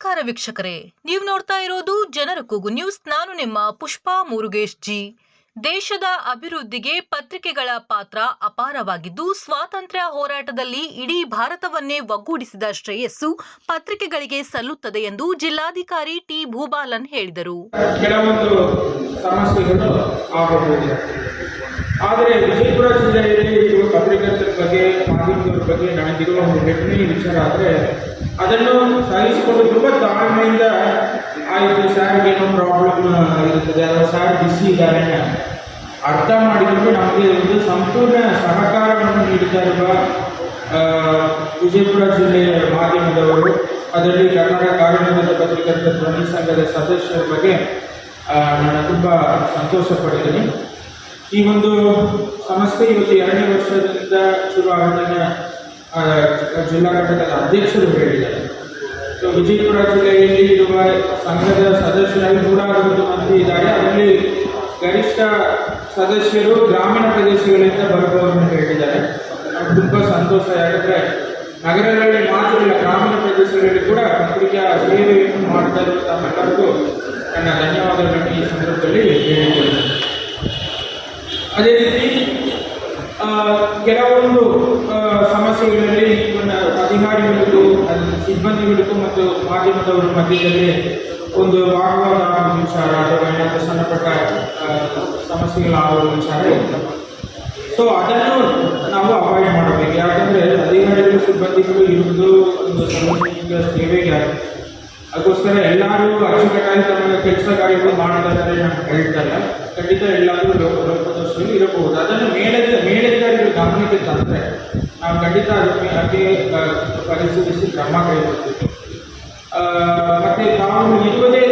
ನಮಸ್ಕಾರ ವೀಕ್ಷಕರೇ. ನೀವು ನೋಡ್ತಾ ಇರೋದು ಜನರ ಕೂಗು ನ್ಯೂಸ್. ನಾನು ನಿಮ್ಮ ಪುಷ್ಪಾ ಮುರುಗೇಶ್ ಜಿ. ದೇಶದ ಅಭಿವೃದ್ಧಿಗೆ ಪತ್ರಿಕೆಗಳ ಪಾತ್ರ ಅಪಾರವಾಗಿದ್ದು, ಸ್ವಾತಂತ್ರ್ಯ ಹೋರಾಟದಲ್ಲಿ ಇಡೀ ಭಾರತವನ್ನೇ ಒಗ್ಗೂಡಿಸಿದ ಶ್ರೇಯಸ್ಸು ಪತ್ರಿಕೆಗಳಿಗೆ ಸಲ್ಲುತ್ತದೆ ಎಂದು ಜಿಲ್ಲಾಧಿಕಾರಿ ಟಿ. ಭೂಬಾಲನ್ ಹೇಳಿದರು. ಸಮಸ್ಯೆಗಳು ಆದರೆ ವಿಜಯಪುರ ಜಿಲ್ಲೆಯಲ್ಲಿ ಪತ್ರಿಕರ್ತರ ಬಗ್ಗೆ ಮಾಧ್ಯಮದ ಬಗ್ಗೆ ನನಗಿರುವ ಒಂದು ಹೆಮ್ಮೆಯ ವಿಚಾರ ಆದರೆ, ಅದನ್ನು ಸಹಿಸಿಕೊಂಡು ತುಂಬ ತಾಳ್ಮೆಯಿಂದ ಆಯಿತು ಸರ್ ಏನೋ ಪ್ರಾಬ್ಲಮ್ ಇರುತ್ತದೆ, ಅಥವಾ ಸಾರ್ ಬಿಸಿ ಇದ್ದಾರೆ ಅರ್ಥ ಮಾಡಿಕೊಂಡು ನಮಗೆ ಒಂದು ಸಂಪೂರ್ಣ ಸಹಕಾರವನ್ನು ನೀಡುತ್ತಾ ವಿಜಯಪುರ ಜಿಲ್ಲೆಯ ಮಾಧ್ಯಮದವರು, ಅದರಲ್ಲಿ ಕರ್ನಾಟಕ ಕಾರ್ಯಕ್ರಮದ ಪತ್ರಿಕರ್ತ ಧ್ವನಿ ಸಂಘದ ಸದಸ್ಯರ ಬಗ್ಗೆ ನಾನು ತುಂಬ ಸಂತೋಷ ಪಡಿದ್ದೀನಿ ಈ ಒಂದು ಸಂಸ್ಥೆ ಇವತ್ತು ಎರಡನೇ ವರ್ಷದಿಂದ ಶುರು ಆಗೋದನ್ನು ಜಿಲ್ಲಾ ಘಟಕದ ಅಧ್ಯಕ್ಷರು ಹೇಳಿದ್ದಾರೆ. ಸೊ, ವಿಜಯಪುರ ಜಿಲ್ಲೆಯಲ್ಲಿ ಇರುವ ಸಂಘದ ಸದಸ್ಯರಾಗಿ ಕೂಡ ಒಂದು ಮಂದಿ ಇದ್ದಾರೆ. ಅದರಲ್ಲಿ ಗರಿಷ್ಠ ಸದಸ್ಯರು ಗ್ರಾಮೀಣ ಪ್ರದೇಶಗಳಿಂದ ಬರುವವರನ್ನು ಹೇಳಿದ್ದಾರೆ. ನಮ್ಗೆ ತುಂಬ ಸಂತೋಷ ಯಾಕಂದರೆ ನಗರಗಳಲ್ಲಿ ಮಾತ್ರ ಇಲ್ಲ, ಗ್ರಾಮೀಣ ಪ್ರದೇಶಗಳಲ್ಲಿ ಕೂಡ ಪತ್ರಿಕಾ ಸೇವೆಯನ್ನು ಮಾಡ್ತಾ ಇರುವಂತಹ ತಮ್ಮೆಲ್ಲರಿಗೂ ನನ್ನ ಧನ್ಯವಾದಗಳನ್ನು ಈ ಸಂದರ್ಭದಲ್ಲಿ ಹೇಳಿದ್ದೇನೆ ಅದೇ ರೀತಿ ಕೆಲವೊಂದು ಸಮಸ್ಯೆಗಳಲ್ಲಿ ಅಧಿಕಾರಿಗಳಿಗೂ ಸಿಬ್ಬಂದಿಗಳಿಗೂ ಮತ್ತು ಮಾಧ್ಯಮದವರ ಮಧ್ಯದಲ್ಲಿ ಒಂದು ವಾಗ್ವಾದ ವಿಚಾರ ಅಥವಾ ಏನಾದರೂ ಸಣ್ಣ ಪಟ್ಟ ಆ, ಸಮಸ್ಯೆಗಳಾಗುವ ವಿಚಾರ ಇರ್ತದೆ ಸೊ ಅದನ್ನು ನಾವು ಅವಾಯ್ಡ್ ಮಾಡಬೇಕು. ಯಾಕಂದರೆ ಅಧಿಕಾರಿಗಳು ಸಿಬ್ಬಂದಿಗಳು ಇರುವುದು ಒಂದು ಸಾರ್ವಜನಿಕ ಸೇವೆಗೆ ಅದಕ್ಕೋಸ್ಕರ ಎಲ್ಲರೂ ಅಚ್ಚುಕಟ್ಟಾಗಿ ತಮ್ಮ ಕೆಲಸ ಕಾರ್ಯಗಳು ಮಾಡ್ತಾ ಇದ್ದಾರೆ ನಾನು ಹೇಳ್ತಾರೆ ಖಂಡಿತ ಎಲ್ಲರೂ ಲೋಕ ಲೋಪದೋಷಗಳು ಇರಬಹುದು. ಅದನ್ನು ಮೇಲದ ಮೇಲಧಿಕಾರಿಗಳು ಗಮನಕ್ಕೆ ತಂದರೆ ನಾವು ಖಂಡಿತ ಅದಕ್ಕೆ ಅತಿ ಪರಿಶೀಲಿಸಿ ಕ್ರಮ ಕೈಗೊಳ್ತೀವಿ. ಮತ್ತು ತಾವು ಇರುವುದೇ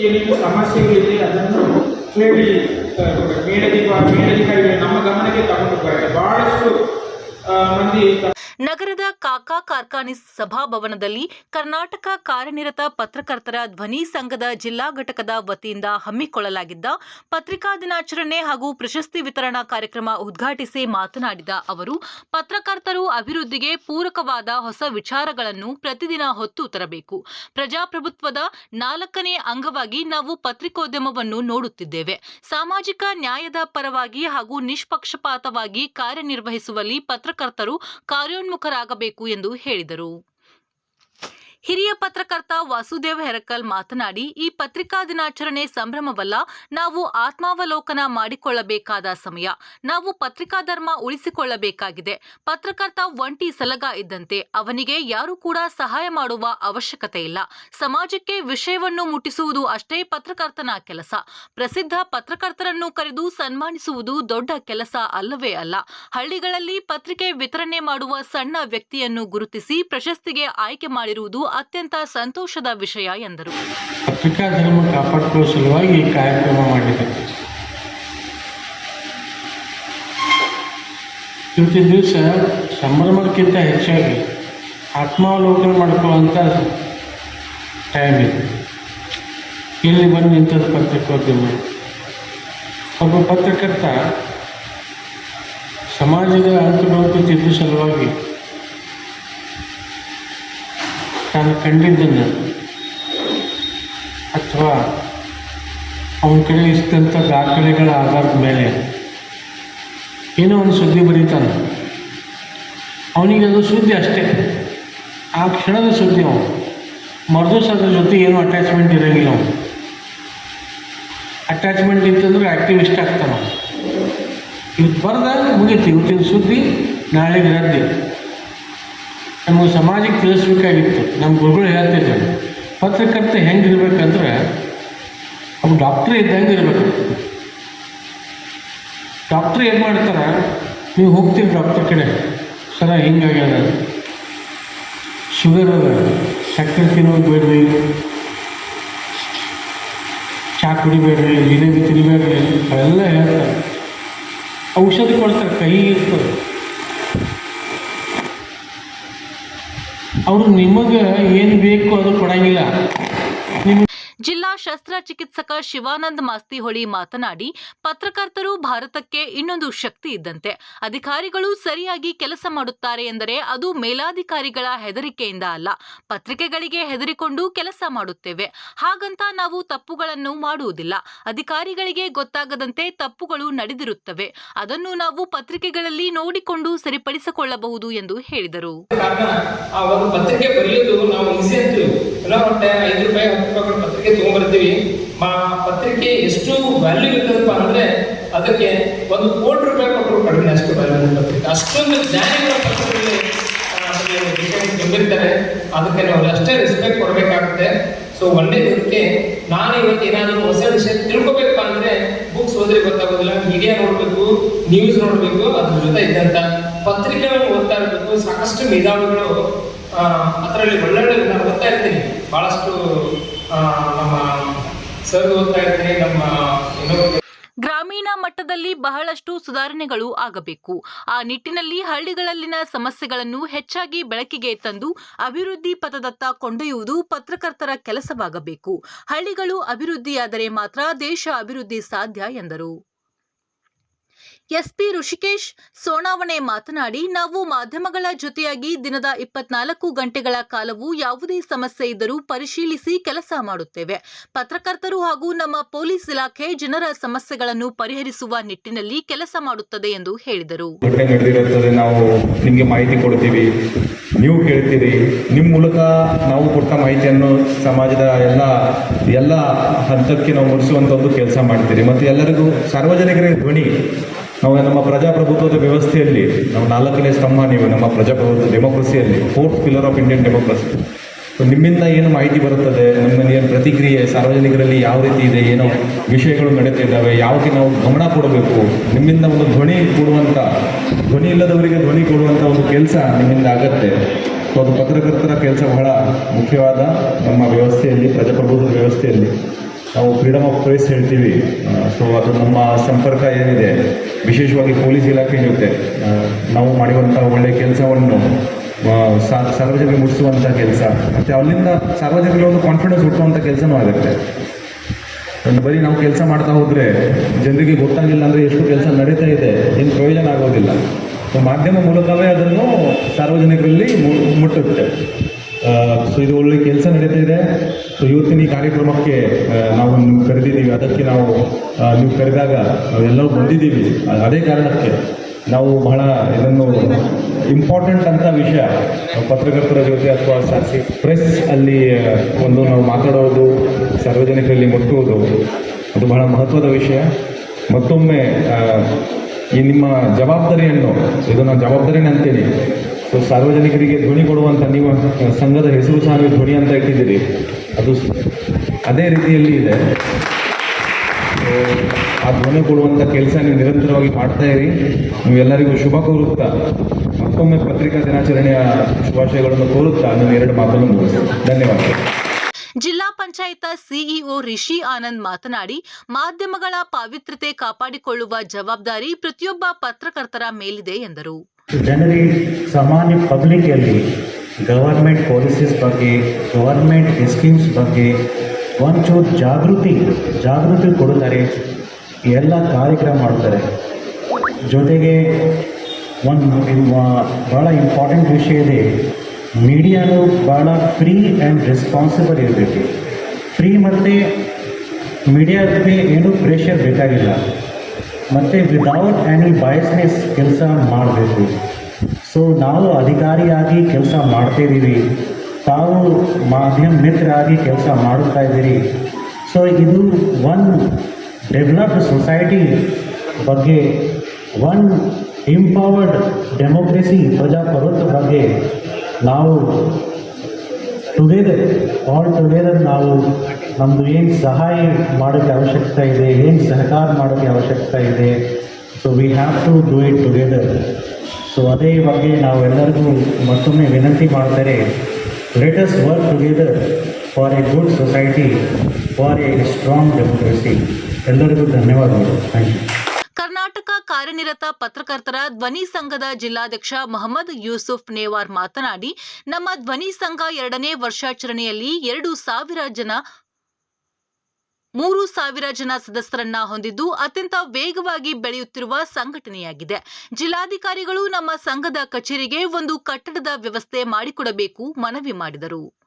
ಏನೇನು ಸಮಸ್ಯೆಗಳಿದೆ ಅದನ್ನು ಹೇಳಿ ಆ, ಮೇಲಧಿಕ ಮೇಲಧಿಕಾರಿಗಳು ನಮ್ಮ ಗಮನಕ್ಕೆ ತಗೊಂಡು ಬರ್ತಾರೆ ಬಹಳಷ್ಟು ಆ, ಮಂದಿ ನಗರದ ಕಾಕಾ ಕಾರ್ಖಾನೆ ಸಭಾಭವನದಲ್ಲಿ ಕರ್ನಾಟಕ ಕಾರ್ಯನಿರತ ಪತ್ರಕರ್ತರ ಧ್ವನಿ ಸಂಘದ ಜಿಲ್ಲಾ ಘಟಕದ ವತಿಯಿಂದ ಹಮ್ಮಿಕೊಳ್ಳಲಾಗಿದ್ದ ಪತ್ರಿಕಾ ದಿನಾಚರಣೆ ಹಾಗೂ ಪ್ರಶಸ್ತಿ ವಿತರಣಾ ಕಾರ್ಯಕ್ರಮ ಉದ್ಘಾಟಿಸಿ ಮಾತನಾಡಿದ ಅವರು, ಪತ್ರಕರ್ತರು ಅಭಿವೃದ್ಧಿಗೆ ಪೂರಕವಾದ ಹೊಸ ವಿಚಾರಗಳನ್ನು ಪ್ರತಿದಿನ ಹೊತ್ತು ತರಬೇಕು. ಪ್ರಜಾಪ್ರಭುತ್ವದ ನಾಲ್ಕನೇ ಅಂಗವಾಗಿ ನಾವು ಪತ್ರಿಕೋದ್ಯಮವನ್ನು ನೋಡುತ್ತಿದ್ದೇವೆ. ಸಾಮಾಜಿಕ ನ್ಯಾಯದ ಪರವಾಗಿ ಹಾಗೂ ನಿಷ್ಪಕ್ಷಪಾತವಾಗಿ ಕಾರ್ಯನಿರ್ವಹಿಸುವಲ್ಲಿ ಪತ್ರಕರ್ತರು ಕಾರ್ಯೋನ್ಮುಖರಾಗಬೇಕು ಎಂದು ಹೇಳಿದರು. ಹಿರಿಯ ಪತ್ರಕರ್ತ ವಾಸುದೇವ್ ಹೆರಕಲ್ ಮಾತನಾಡಿ, ಈ ಪತ್ರಿಕಾ ದಿನಾಚರಣೆ ಸಂಭ್ರಮವಲ್ಲ, ನಾವು ಆತ್ಮಾವಲೋಕನ ಮಾಡಿಕೊಳ್ಳಬೇಕಾದ ಸಮಯ. ನಾವು ಪತ್ರಿಕಾ ಧರ್ಮ ಉಳಿಸಿಕೊಳ್ಳಬೇಕಾಗಿದೆ. ಪತ್ರಕರ್ತ ಒಂಟಿ ಸಲಗ ಇದ್ದಂತೆ, ಅವನಿಗೆ ಯಾರು ಕೂಡ ಸಹಾಯ ಮಾಡುವ ಅವಶ್ಯಕತೆ ಇಲ್ಲ. ಸಮಾಜಕ್ಕೆ ವಿಷಯವನ್ನು ಮುಟ್ಟಿಸುವುದು ಅಷ್ಟೇ ಪತ್ರಕರ್ತನ ಕೆಲಸ. ಪ್ರಸಿದ್ಧ ಪತ್ರಕರ್ತರನ್ನು ಕರೆದು ಸನ್ಮಾನಿಸುವುದು ದೊಡ್ಡ ಕೆಲಸ ಅಲ್ಲವೇ ಅಲ್ಲ. ಹಳ್ಳಿಗಳಲ್ಲಿ ಪತ್ರಿಕೆ ವಿತರಣೆ ಮಾಡುವ ಸಣ್ಣ ವ್ಯಕ್ತಿಯನ್ನು ಗುರುತಿಸಿ ಪ್ರಶಸ್ತಿಗೆ ಆಯ್ಕೆ ಮಾಡಿರುವುದು ಅತ್ಯಂತ ಸಂತೋಷದ ವಿಷಯ ಎಂದರು. ಪತ್ರಿಕಾ ಧರ್ಮ ಕಾಪಾಡಿಕೊಳ್ಳುವ ಸಲುವಾಗಿ ಈ ಕಾರ್ಯಕ್ರಮ ಮಾಡಿದೆ ಇವತ್ತಿನ ದಿವಸ ಸಂಭ್ರಮಕ್ಕಿಂತ ಹೆಚ್ಚಾಗಿ ಆತ್ಮಾವಲೋಕನ ಮಾಡ್ಕೊಳ್ಳುವಂಥ ಟೈಮ್ ಇದೆ. ಇಲ್ಲಿ ಬಂದು ನಿಂತದ್ದು ಪತ್ರಿಕೋದ್ಯಮ. ಒಬ್ಬ ಪತ್ರಕರ್ತ ಸಮಾಜದ ಅಂತರ್ಗತ ತಿದ್ದು ಸಲುವಾಗಿ ತಾನು ಕಂಡಿದ್ದನ್ನು. ಅಥವಾ ಅವನ ಕಡೆ ಇಷ್ಟಂಥ ದಾಖಲೆಗಳ ಆಧಾರದ ಮೇಲೆ ಏನೋ ಒಂದು ಸುದ್ದಿ ಬರೀತಾನೆ. ಅವನಿಗೆ ಅದು ಸುದ್ದಿ ಅಷ್ಟೇ. ಆ ಕ್ಷಣದ ಸುದ್ದಿ ಅವನು. ಮರುದಿವಸ ಅದ್ರ ಜೊತೆ ಏನೂ ಅಟ್ಯಾಚ್ಮೆಂಟ್ ಇರೋಂಗಿಲ್ಲ ಅವನು. ಅಟ್ಯಾಚ್ಮೆಂಟ್ ಇತ್ತಂದ್ರೆ ಆ್ಯಕ್ಟಿವಿಸ್ಟ್ ಆಗ್ತಾನೆ ಅವನು. ಇವತ್ತು ಬರ್ದಾಗ ಮುಗೀತು. ಇವತ್ತಿನ ಸುದ್ದಿ, ನಾಳೆಗೆ ರದ್ದಿ. ನಮಗೆ ಸಮಾಜಕ್ಕೆ ತಿಳಿಸ್ಬೇಕಾಗಿತ್ತು. ನಮ್ಮ ಗುರುಗಳು ಹೇಳ್ತಿದ್ದಾರೆ ಪತ್ರಕರ್ತ ಹೆಂಗಿರ್ಬೇಕಂದ್ರೆ ಅವು ಡಾಕ್ಟ್ರ್ ಇದ್ದಂಗೆ ಇರ್ಬೇಕು. ಡಾಕ್ಟ್ರ್ ಏನು ಮಾಡ್ತಾರೆ, ನೀವು ಹೋಗ್ತೀರಿ ಡಾಕ್ಟರ್ ಕಡೆ. ಸರ, ಹಿಂಗಾಗ್ಯದ. ಶುಗರ್ ಅದ. ಸಕ್ಕರೆ ತಿನ್ನೋದು ಬೇಡ್ರಿ. ಚಾ ಕುಡಿಬೇಡ್ರಿ ಜಿಲೇಬಿ ತಿನ್ಬೇಡ್ರಿ. ಅವೆಲ್ಲ ಹೇಳ್ತಾರೆ. ಔಷಧಿ ಕೊಡ್ತಾರೆ ಕೈ ಇರ್ತದೆ. ಅವರು ನಿಮಗೆ ಏನು ಬೇಕು ಅದು ಕೊಡಂಗಿಲ್ಲ. ಜಿಲ್ಲಾ ಶಸ್ತ್ರ ಶಸ್ತ್ರಚಿಕಿತ್ಸಕ ಶಿವಾನಂದ್ ಮಾಸ್ತಿಹೊಳಿ ಮಾತನಾಡಿ, ಪತ್ರಕರ್ತರು ಭಾರತಕ್ಕೆ ಇನ್ನೊಂದು ಶಕ್ತಿ ಇದ್ದಂತೆ. ಅಧಿಕಾರಿಗಳು ಸರಿಯಾಗಿ ಕೆಲಸ ಮಾಡುತ್ತಾರೆ ಎಂದರೆ ಅದು ಮೇಲಾಧಿಕಾರಿಗಳ ಹೆದರಿಕೆಯಿಂದ ಅಲ್ಲ. ಪತ್ರಿಕೆಗಳಿಗೆ ಹೆದರಿಕೊಂಡು ಕೆಲಸ ಮಾಡುತ್ತೇವೆ. ಹಾಗಂತ ನಾವು ತಪ್ಪುಗಳನ್ನು ಮಾಡುವುದಿಲ್ಲ. ಅಧಿಕಾರಿಗಳಿಗೆ ಗೊತ್ತಾಗದಂತೆ ತಪ್ಪುಗಳು ನಡೆದಿರುತ್ತವೆ. ಅದನ್ನು ನಾವು ಪತ್ರಿಕೆಗಳಲ್ಲಿ ನೋಡಿಕೊಂಡು ಸರಿಪಡಿಸಿಕೊಳ್ಳಬಹುದು ಎಂದು ಹೇಳಿದರು. ಪತ್ರಿಕೆ ಬರೆಯೋದು ನಾವು ಈಸಿ ಅಂತೀವಿ. ಐದು ರೂಪಾಯಿ, ಹತ್ತು ರೂಪಾಯಿ ಕೊಟ್ಟು ಪತ್ರಿಕೆ ತಗೊಂಡ್ಬರ್ತೀವಿ. ಮಾ ಪತ್ರಿಕೆ ಎಷ್ಟು ವ್ಯಾಲ್ಯೂ ಇರ್ತದಪ್ಪ ಅಂದ್ರೆ ಅದಕ್ಕೆ ಒಂದು ಕೋಟಿ ರೂಪಾಯಿ ಕೊಟ್ಟರು ಕಡಿಮೆ ಅಷ್ಟು ವ್ಯಾಲ್ಯೂ ಪತ್ರಿಕೆ. ಅಷ್ಟೊಂದು ಜ್ಞಾನಿಗಳ ವಿಷಯ ತುಂಬಿರ್ತಾರೆ. ಅದಕ್ಕೆ ನಾವು ಅಷ್ಟೇ ರೆಸ್ಪೆಕ್ಟ್ ಕೊಡಬೇಕಾಗುತ್ತೆ. ಸೊ ಒಳ್ಳೇದಕ್ಕೆ ನಾನು ಇವತ್ತು ಏನಾದರೂ ಹೊಸ ವಿಷಯ ತಿಳ್ಕೊಬೇಕು ಅಂದ್ರೆ ಬುಕ್ಸ್ ಓದ್ರೆ ಗೊತ್ತಾಗೋದಿಲ್ಲ. ಮೀಡಿಯಾ ನೋಡಬೇಕು ನ್ಯೂಸ್ ನೋಡಬೇಕು, ಅದ್ರ ಜೊತೆ ಇದ್ದಂತ ಪತ್ರಿಕೆಗಳನ್ನು ಓದ್ತಾ ಇರಬೇಕು. ಸಾಕಷ್ಟು ಮೇಧಾವಿಗಳು ಅದರಲ್ಲಿ ಒಳ್ಳೊಳ್ಳೆ ನಾನು ಓದ್ತಾ ಇರ್ತೀನಿ. ಬಹಳಷ್ಟು ಗ್ರಾಮೀಣ ಮಟ್ಟದಲ್ಲಿ ಬಹಳಷ್ಟು ಸುಧಾರಣೆಗಳು ಆಗಬೇಕು. ಆ ನಿಟ್ಟಿನಲ್ಲಿ ಹಳ್ಳಿಗಳಲ್ಲಿನ ಸಮಸ್ಯೆಗಳನ್ನು ಹೆಚ್ಚಾಗಿ ಬೆಳಕಿಗೆ ತಂದು ಅಭಿವೃದ್ಧಿ ಪಥದತ್ತ ಕೊಂಡೊಯ್ಯುವುದು ಪತ್ರಕರ್ತರ ಕೆಲಸವಾಗಬೇಕು. ಹಳ್ಳಿಗಳು ಅಭಿವೃದ್ಧಿಯಾದರೆ ಮಾತ್ರ ದೇಶ ಅಭಿವೃದ್ಧಿ ಸಾಧ್ಯ ಎಂದರು. ಎಸ್ಪಿ ಋಷಿಕೇಶ್ ಸೋಣಾವಣೆ ಮಾತನಾಡಿ, ನಾವು ಮಾಧ್ಯಮಗಳ ಜೊತೆಯಾಗಿ ದಿನದ ಇಪ್ಪತ್ನಾಲ್ಕು ಗಂಟೆಗಳ ಕಾಲವು ಯಾವುದೇ ಸಮಸ್ಯೆ ಇದ್ದರೂ ಪರಿಶೀಲಿಸಿ ಕೆಲಸ ಮಾಡುತ್ತೇವೆ. ಪತ್ರಕರ್ತರು ಹಾಗೂ ನಮ್ಮ ಪೊಲೀಸ್ ಇಲಾಖೆ ಜನರ ಸಮಸ್ಯೆಗಳನ್ನು ಪರಿಹರಿಸುವ ನಿಟ್ಟಿನಲ್ಲಿ ಕೆಲಸ ಮಾಡುತ್ತದೆ ಎಂದು ಹೇಳಿದರು. ನಾವು ನಿಮಗೆ ಮಾಹಿತಿ ಕೊಡ್ತೀವಿ. ನೀವು ಕೇಳ್ತೀರಿ. ನಿಮ್ಮ ಮೂಲಕ ನಾವು ಕೊಟ್ಟ ಮಾಹಿತಿಯನ್ನು ಸಮಾಜದ ಎಲ್ಲ ಎಲ್ಲ ಹಂತಕ್ಕೆ ನಾವು ಮುಡಿಸುವಂಥ ಒಂದು ಕೆಲಸ ಮಾಡ್ತೀರಿ. ಮತ್ತು ಎಲ್ಲರಿಗೂ ಸಾರ್ವಜನಿಕರ ಧ್ವನಿ ನಾವು ನಮ್ಮ ಪ್ರಜಾಪ್ರಭುತ್ವದ ವ್ಯವಸ್ಥೆಯಲ್ಲಿ ನಾವು ನಾಲ್ಕನೇ ಸ್ತಂಭ ನೀವು ನಮ್ಮ ಪ್ರಜಾಪ್ರಭುತ್ವ ಡೆಮೋಕ್ರಸಿಯಲ್ಲಿ fourth pillar of Indian democracy so ನಿಮ್ಮಿಂದ ಏನು ಮಾಹಿತಿ ಬರುತ್ತದೆ? ನಿಮ್ಮಲ್ಲಿ ಏನು ಪ್ರತಿಕ್ರಿಯೆ? ಸಾರ್ವಜನಿಕರಲ್ಲಿ ಯಾವ ರೀತಿ ಇದೆ? ಏನೋ ವಿಷಯಗಳು ನಡೀತಾ ಇದ್ದಾವೆ? ಯಾವಕ್ಕೆ ನಾವು ಗಮನ ಕೊಡಬೇಕು? ನಿಮ್ಮಿಂದ ಒಂದು ಧ್ವನಿ ಕೊಡುವಂಥ ಧ್ವನಿ ಇಲ್ಲದವರಿಗೆ ಧ್ವನಿ ಕೊಡುವಂಥ ಒಂದು ಕೆಲಸ ನಿಮ್ಮಿಂದ ಆಗತ್ತೆ. ಸೊ ಅದು ಪತ್ರಕರ್ತರ ಕೆಲಸ ಬಹಳ ಮುಖ್ಯವಾದ ನಮ್ಮ ವ್ಯವಸ್ಥೆಯಲ್ಲಿ, ಪ್ರಜಾಪ್ರಭುತ್ವದ ವ್ಯವಸ್ಥೆಯಲ್ಲಿ. ನಾವು ಫ್ರೀಡಮ್ ಆಫ್ ಪ್ರೆಸ್ ಹೇಳ್ತೀವಿ. ಸೊ ಅದು ನಮ್ಮ ಸಂಪರ್ಕ ಏನಿದೆ, ವಿಶೇಷವಾಗಿ ಪೊಲೀಸ್ ಇಲಾಖೆ ಜೊತೆ ನಾವು ಮಾಡಿರುವಂಥ ಒಳ್ಳೆಯ ಕೆಲಸವನ್ನು ಸಾರ್ವಜನಿಕ ಮುಟ್ಟಿಸುವಂಥ ಕೆಲಸ. ಮತ್ತು ಅಲ್ಲಿಂದ ಸಾರ್ವಜನಿಕರ ಒಂದು ಕಾನ್ಫಿಡೆನ್ಸ್ ಹುಟ್ಟುವಂಥ ಕೆಲಸನೂ ಆಗುತ್ತೆ. ಒಂದು ಬರೀ ನಾವು ಕೆಲಸ ಮಾಡ್ತಾ ಹೋದರೆ ಜನರಿಗೆ ಗೊತ್ತಾಗಿಲ್ಲ ಅಂದರೆ ಎಷ್ಟು ಕೆಲಸ ನಡೀತಾ ಇದೆ ಏನು ಪ್ರಯೋಜನ ಆಗೋದಿಲ್ಲ. ಸೊ ಮಾಧ್ಯಮ ಮೂಲಕವೇ ಅದನ್ನು ಸಾರ್ವಜನಿಕರಲ್ಲಿ ಮುಟ್ಟುತ್ತೆ. ಸೊ ಇದು ಒಳ್ಳೆ ಕೆಲಸ ನಡೀತಾ ಇದೆ. ಸೊ ಇವತ್ತಿನ ಈ ಕಾರ್ಯಕ್ರಮಕ್ಕೆ ನಾವು ಕರೆದಿದ್ದೀವಿ. ಅದಕ್ಕೆ ನಾವು ನೀವು ಕರೆದಾಗ ನಾವೆಲ್ಲರೂ ಬಂದಿದ್ದೀವಿ. ಅದೇ ಕಾರಣಕ್ಕೆ ನಾವು ಬಹಳ ಇದನ್ನು ಇಂಪಾರ್ಟೆಂಟ್ ಅಂತ ವಿಷಯ ಪತ್ರಕರ್ತರ ಜೊತೆ ಅಥವಾ ಪ್ರೆಸ್ ಅಲ್ಲಿ ಒಂದು ನಾವು ಮಾತಾಡೋದು, ಸಾರ್ವಜನಿಕರಲ್ಲಿ ಮುಟ್ಟುವುದು, ಅದು ಬಹಳ ಮಹತ್ವದ ವಿಷಯ. ಮತ್ತೊಮ್ಮೆ ಈ ನಿಮ್ಮ ಜವಾಬ್ದಾರಿಯನ್ನು, ಇದು ನಾನು ಜವಾಬ್ದಾರಿನೇ ಅಂತೇಳಿ ಸೊ ಸಾರ್ವಜನಿಕರಿಗೆ ಧ್ವನಿ ಕೊಡುವಂಥ ನೀವು ಸಂಘದ ಹೆಸರು ಸಹ ನೀವು ಧ್ವನಿ ಅಂತ ಇಟ್ಟಿದ್ದೀರಿ. ಅದು ಅದೇ ರೀತಿಯಲ್ಲಿ ಇದೆ. ಆ ಧ್ವನಿ ಕೊಡುವಂಥ ಕೆಲಸ ನೀವು ನಿರಂತರವಾಗಿ ಮಾಡ್ತಾ ಇರಿ. ನೀವೆಲ್ಲರಿಗೂ ಶುಭ ಕೋರುತ್ತಾ. ಮತ್ತೊಮ್ಮೆ ಪತ್ರಿಕಾ ದಿನಾಚರಣೆಯ ಶುಭಾಶಯಗಳನ್ನು ಕೋರುತ್ತಾ ನಾನು ಎರಡು ಮಾತನ್ನು ಮುಗಿಸ್ತೀನಿ. ಧನ್ಯವಾದ. ಜಿಲ್ಲಾ ಪಂಚಾಯತ ಸಿಇಒ ರಿಷಿ ಆನಂದ್ ಮಾತನಾಡಿ, ಮಾಧ್ಯಮಗಳ ಪಾವಿತ್ರ್ಯತೆ ಕಾಪಾಡಿಕೊಳ್ಳುವ ಜವಾಬ್ದಾರಿ ಪ್ರತಿಯೊಬ್ಬ ಪತ್ರಕರ್ತರ ಮೇಲಿದೆ ಎಂದರು. ಜನರಿಗೆ ಸಾಮಾನ್ಯ ಪಬ್ಲಿಕಲ್ಲಿ ಗವರ್ಮೆಂಟ್ ಪಾಲಿಸೀಸ್ ಬಗ್ಗೆ ಗವರ್ಮೆಂಟ್ ಸ್ಕೀಮ್ಸ್ ಬಗ್ಗೆ ಒಂಚೂರು ಜಾಗೃತಿ ಜಾಗೃತಿ ಕೊಡುತ್ತಾರೆ, ಎಲ್ಲ ಕಾರ್ಯಕ್ರಮ ಮಾಡ್ತಾರೆ ಜೊತೆಗೆ ಒಂದು ಭಾಳ ಇಂಪಾರ್ಟೆಂಟ್ ವಿಷಯ ಇದೆ, ಮೀಡಿಯಾನು ಭಾಳ ಫ್ರೀ ಆ್ಯಂಡ್ ರೆಸ್ಪಾನ್ಸಿಬಲ್ ಇರಬೇಕು. ಫ್ರೀ ಮತ್ತು ಮೇಲೆ ಏನೂ ಪ್ರೆಷರ್ ಬೇಕಾಗಿಲ್ಲ. ಮತ್ತು ವಿದೌಟ್ ಎನಿ ಬಯಸ್ನೆಸ್ ಕೆಲಸ ಮಾಡಬೇಕು. ಸೊ ನಾವು ಅಧಿಕಾರಿಯಾಗಿ ಕೆಲಸ ಮಾಡ್ತಿದ್ದೀವಿ. ತಾವು ಮಾಧ್ಯಮ ಮಿತ್ರರಾಗಿ ಕೆಲಸ ಮಾಡುತ್ತಾ ಇದ್ದೀರಿ. ಸೊ ಇದು ಒನ್ ಡೆವಲಪ್ಡ್ ಸೊಸೈಟಿ ಬಗ್ಗೆ ಒನ್ ಇಂಪವರ್ಡ್ ಡೆಮೋಕ್ರೆಸಿ ಪ್ರಜಾಪ್ರಭುತ್ವ ಬಗ್ಗೆ ನಾವು ಟುಗೆದರ್ ಆಲ್ ಟುಗೆದರ್ ನಾವು ನಮ್ಮದು ಏನು ಸಹಾಯ ಮಾಡೋಕ್ಕೆ ಅವಶ್ಯಕತೆ ಇದೆ, ಏನು ಸಹಕಾರ ಮಾಡೋಕ್ಕೆ ಅವಶ್ಯಕತೆ ಇದೆ so we have to do it together so ಅದೇ ಬಗ್ಗೆ ನಾವೆಲ್ಲರಿಗೂ ಮತ್ತೊಮ್ಮೆ ವಿನಂತಿ ಮಾಡ್ತಾರೆ latest work together for a good society for a strong democracy ಎಲ್ಲರಿಗೂ ಧನ್ಯವಾದಗಳು. ಥ್ಯಾಂಕ್ ಯು ಕರ್ನಾಟಕ ಕಾರ್ಯನಿರತ ಪತ್ರಕರ್ತರ ಧ್ವನಿ ಸಂಘದ ಜಿಲ್ಲಾಧ್ಯಕ್ಷ ಮೊಹಮ್ಮದ್ ಯೂಸುಫ್ ನೇವಾರ್ ಮಾತನಾಡಿ, ನಮ್ಮ ಧ್ವನಿ ಸಂಘ ಎರಡನೇ ವರ್ಷಾಚರಣೆಯಲ್ಲಿ ಎರಡು ಸಾವಿರ ಜನ ಮೂರು ಸಾವಿರ ಜನ ಸದಸ್ಯರನ್ನ ಹೊಂದಿದ್ದು ಅತ್ಯಂತ ವೇಗವಾಗಿ ಬೆಳೆಯುತ್ತಿರುವ ಸಂಘಟನೆಯಾಗಿದೆ. ಜಿಲ್ಲಾಧಿಕಾರಿಗಳು ನಮ್ಮ ಸಂಘದ ಕಚೇರಿಗೆ ಒಂದು ಕಟ್ಟಡದ ವ್ಯವಸ್ಥೆ ಮಾಡಿಕೊಡಬೇಕು ಮನವಿ ಮಾಡಿದರು.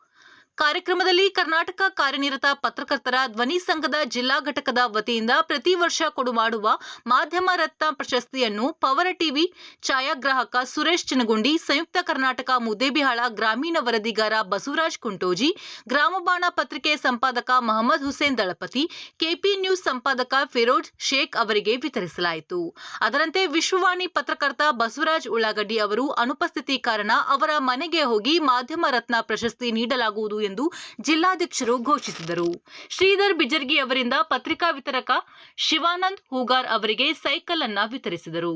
ಕಾರ್ಯಕ್ರಮದಲ್ಲಿ ಕರ್ನಾಟಕ ಕಾರ್ಯನಿರತ ಪತ್ರಕರ್ತರ ಧ್ವನಿ ಸಂಘದ ಜಿಲ್ಲಾ ಘಟಕದ ವತಿಯಿಂದ ಪ್ರತಿ ವರ್ಷ ಕೊಡುಮಾಡುವ ಮಾಧ್ಯಮ ರತ್ನ ಪ್ರಶಸ್ತಿಯನ್ನು ಪವರ ಟಿವಿ ಛಾಯಾಗ್ರಾಹಕ ಸುರೇಶ್ ಚಿನಗುಂಡಿ, ಸಂಯುಕ್ತ ಕರ್ನಾಟಕ ಮುದ್ದೇಬಿಹಾಳ ಗ್ರಾಮೀಣ ವರದಿಗಾರ ಬಸವರಾಜ್ ಕುಂಟೋಜಿ, ಗ್ರಾಮಬಾಣ ಪತ್ರಿಕೆ ಸಂಪಾದಕ ಮಹಮ್ಮದ್ ಹುಸೇನ್ ದಳಪತಿ, ಕೆಪಿ ನ್ಯೂಸ್ ಸಂಪಾದಕ ಫಿರೋಜ್ ಶೇಖ್ ಅವರಿಗೆ ವಿತರಿಸಲಾಯಿತು. ಅದರಂತೆ ವಿಶ್ವವಾಣಿ ಪತ್ರಕರ್ತ ಬಸವರಾಜ್ ಉಳ್ಳಾಗಡ್ಡಿ ಅವರು ಅನುಪಸ್ಥಿತಿ ಕಾರಣ ಅವರ ಮನೆಗೆ ಹೋಗಿ ಮಾಧ್ಯಮ ರತ್ನ ಪ್ರಶಸ್ತಿ ನೀಡಲಾಗುವುದು ಎಂದು ಜಿಲ್ಲಾಧ್ಯಕ್ಷರು ಘೋಷಿಸಿದರು. ಶ್ರೀಧರ್ ಬಿಜರ್ಗಿ ಅವರಿಂದ ಪತ್ರಿಕಾ ವಿತರಕ ಶಿವಾನಂದ್ ಹೂಗಾರ್ ಅವರಿಗೆ ಸೈಕಲ್ ಅನ್ನ ವಿತರಿಸಿದರು.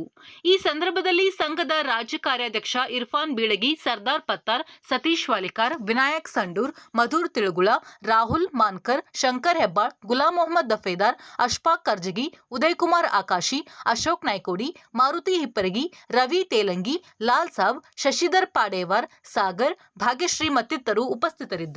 ಈ ಸಂದರ್ಭದಲ್ಲಿ ಸಂಘದ ರಾಜ್ಯ ಕಾರ್ಯಾಧ್ಯಕ್ಷ ಇರ್ಫಾನ್ ಬೀಳಗಿ, ಸರ್ದಾರ್ ಪತ್ತಾರ್, ಸತೀಶ್ ವಾಲಿಕಾರ್, ವಿನಾಯಕ್ ಸಂಡೂರ್, ಮಧುರ್ ತಿಳುಗುಳ, ರಾಹುಲ್ ಮಾನ್ಕರ್, ಶಂಕರ್ ಹೆಬ್ಬಾಳ್, ಗುಲಾಂ ಮೊಹಮ್ಮದ್ ದಫೇದಾರ್, ಅಶ್ಫಾಕ್ ಕರ್ಜಗಿ ಉದಯ್ ಕುಮಾರ್ ಆಕಾಶಿ, ಅಶೋಕ್ ನಾಯ್ಕೋಡಿ, ಮಾರುತಿ ಹಿಪ್ಪರಗಿ, ರವಿ ತೇಲಂಗಿ, ಲಾಲ್ ಸಾಬ್, ಶಶಿಧರ್ ಪಾಡೇವಾರ್, ಸಾಗರ್, ಭಾಗ್ಯಶ್ರೀ ಮತ್ತಿತರರು ಉಪಸ್ಥಿತರಿದ್ದರು.